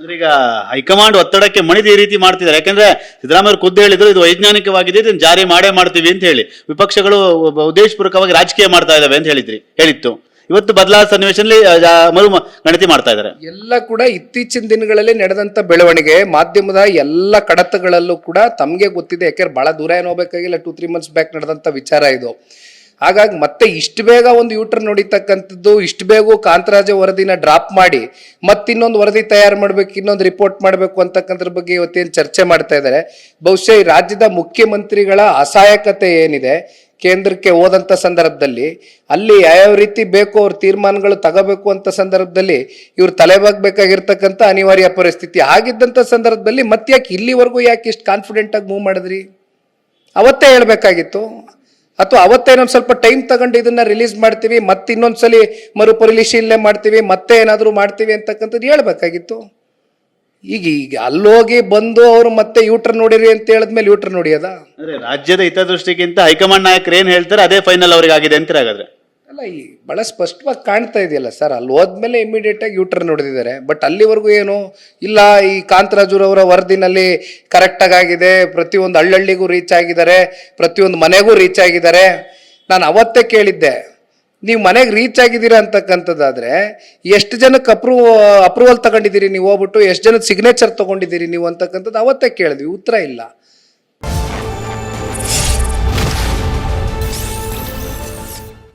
ಅಂದ್ರೆ ಈಗ ಹೈಕಮಾಂಡ್ ಒತ್ತಡಕ್ಕೆ ಮಣಿದು ಈ ರೀತಿ ಮಾಡ್ತಿದ್ದಾರೆ. ಯಾಕಂದ್ರೆ ಸಿದ್ದರಾಮಯ್ಯ ಖುದ್ದು ಹೇಳಿದ್ರು, ಇದು ವೈಜ್ಞಾನಿಕವಾಗಿದೆ, ಇದನ್ನು ಜಾರಿ ಮಾಡೇ ಮಾಡ್ತೀವಿ ಅಂತ ಹೇಳಿ. ವಿಪಕ್ಷಗಳು ಉದ್ದೇಶಪೂರ್ವಕವಾಗಿ ರಾಜಕೀಯ ಮಾಡ್ತಾ ಇದಾವೆ ಅಂತ ಹೇಳಿದ್ರಿ, ಹೇಳಿತ್ತು. ಇವತ್ತು ಬದಲಾದ ಸನ್ನಿವೇಶದಲ್ಲಿ ಮರು ಗಣತಿ ಮಾಡ್ತಾ ಇದ್ದಾರೆ. ಎಲ್ಲ ಕೂಡ ಇತ್ತೀಚಿನ ದಿನಗಳಲ್ಲಿ ನಡೆದಂತ ಬೆಳವಣಿಗೆ, ಮಾಧ್ಯಮದ ಎಲ್ಲ ಕಡತಗಳಲ್ಲೂ ಕೂಡ ತಮಗೆ ಗೊತ್ತಿದೆ. ಯಾಕೆಂದ್ರೆ ಬಹಳ ದೂರ ಏನು ಹೋಗ್ಬೇಕಾಗಿಲ್ಲ ಟೂ ತ್ರೀ ಮಂತ್ಸ್ ಬ್ಯಾಕ್ ನಡೆದಂತ ವಿಚಾರ ಇದು. ಹಾಗಾಗಿ ಮತ್ತೆ ಇಷ್ಟು ಬೇಗ ಒಂದು ಯೂಟರ್ ನೋಡಿತಕ್ಕಂಥದ್ದು ಇಷ್ಟು ಬೇಗ ಕಾಂತರಾಜ ವರದಿನ ಡ್ರಾಪ್ ಮಾಡಿ ಮತ್ತಿನ್ನೊಂದು ವರದಿ ತಯಾರು ಮಾಡ್ಬೇಕು, ಇನ್ನೊಂದು ರಿಪೋರ್ಟ್ ಮಾಡಬೇಕು ಅಂತಕ್ಕಂಥದ್ರ ಬಗ್ಗೆ ಇವತ್ತೇನು ಚರ್ಚೆ ಮಾಡ್ತಾ ಇದ್ದಾರೆ. ಬಹುಶಃ ಈ ರಾಜ್ಯದ ಮುಖ್ಯಮಂತ್ರಿಗಳ ಅಸಹಾಯಕತೆ ಏನಿದೆ, ಕೇಂದ್ರಕ್ಕೆ ಹೋದಂಥ ಸಂದರ್ಭದಲ್ಲಿ, ಅಲ್ಲಿ ಯಾವ್ಯಾವ ರೀತಿ ಬೇಕು ಅವ್ರ ತೀರ್ಮಾನಗಳು ತಗೋಬೇಕು ಅಂತ ಸಂದರ್ಭದಲ್ಲಿ ಇವ್ರು ತಲೆಬಾಗಬೇಕಾಗಿರ್ತಕ್ಕಂಥ ಅನಿವಾರ್ಯ ಪರಿಸ್ಥಿತಿ. ಆಗಿದ್ದಂಥ ಸಂದರ್ಭದಲ್ಲಿ ಮತ್ತೆ ಯಾಕೆ ಇಲ್ಲಿವರೆಗೂ ಯಾಕೆ ಇಷ್ಟು ಕಾನ್ಫಿಡೆಂಟಾಗಿ ಮೂವ್ ಮಾಡಿದ್ರಿ? ಅವತ್ತೇ ಹೇಳ್ಬೇಕಾಗಿತ್ತು. ಅಥವಾ ಅವತ್ತೇ ಇನ್ನೊಂದು ಸ್ವಲ್ಪ ಟೈಮ್ ತಗೊಂಡು ಇದನ್ನ ರಿಲೀಸ್ ಮಾಡ್ತೀವಿ, ಮತ್ತೆ ಇನ್ನೊಂದ್ಸಲಿ ಮರುಪರಿಶೀಲನೆ ಮಾಡ್ತೀವಿ, ಮತ್ತೆ ಏನಾದರೂ ಮಾಡ್ತೀವಿ ಅಂತಕ್ಕಂಥದ್ದು ಹೇಳ್ಬೇಕಾಗಿತ್ತು. ಈಗ ಈಗ ಅಲ್ಲೋಗಿ ಬಂದು ಅವರು ಮತ್ತೆ ಯೂಟರ್ ನೋಡಿರಿ ಅಂತ ಹೇಳಿದ್ಮೇಲೆ ಯೂಟರ್ ನೋಡಿಯದ? ರಾಜ್ಯದ ಹಿತದೃಷ್ಟಿಗಿಂತ ಹೈಕಮಾಂಡ್ ನಾಯಕರು ಏನ್ ಹೇಳ್ತಾರೆ, ಅದೇ ಫೈನಲ್ ಅವ್ರಿಗೆ ಆಗಿದೆ ಅಂತ ಹಾಗಾದ್ರೆ ಅಲ್ಲ, ಈ ಬಹಳ ಸ್ಪಷ್ಟವಾಗಿ ಕಾಣ್ತಾ ಇದೆಯಲ್ಲ ಸರ್, ಅಲ್ಲಿ ಹೋದ್ಮೇಲೆ ಇಮಿಡಿಯೇಟ್ ಆಗಿ ಯೂಟರ್ ನೋಡಿದ್ದಾರೆ ಬಟ್ ಅಲ್ಲಿವರೆಗೂ ಏನು? ಇಲ್ಲ, ಈ ಕಾಂತರಾಜುರವರ ವರದಿನಲ್ಲಿ ಕರೆಕ್ಟಾಗಿ ಆಗಿದೆ, ಪ್ರತಿಯೊಂದು ಹಳ್ಳಹಳ್ಳಿಗೂ ರೀಚ್ ಆಗಿದ್ದಾರೆ, ಪ್ರತಿಯೊಂದು ಮನೆಗೂ ರೀಚ್ ಆಗಿದ್ದಾರೆ. ನಾನು ಅವತ್ತೇ ಕೇಳಿದ್ದೆ, ನೀವು ಮನೆಗೆ ರೀಚ್ ಆಗಿದ್ದೀರಾ ಅಂತಕ್ಕಂಥದ್ದಾದರೆ, ಎಷ್ಟು ಜನಕ್ಕೆ ಅಪ್ರೂವ್ ಅಪ್ರೂವಲ್ ತಗೊಂಡಿದ್ದೀರಿ ನೀವು ಹೋಗ್ಬಿಟ್ಟು, ಎಷ್ಟು ಜನದ ಸಿಗ್ನೇಚರ್ ತಗೊಂಡಿದ್ದೀರಿ ನೀವು ಅಂತಕ್ಕಂಥದ್ದು ಅವತ್ತೇ ಕೇಳಿದ್ವಿ, ಉತ್ತರ ಇಲ್ಲ.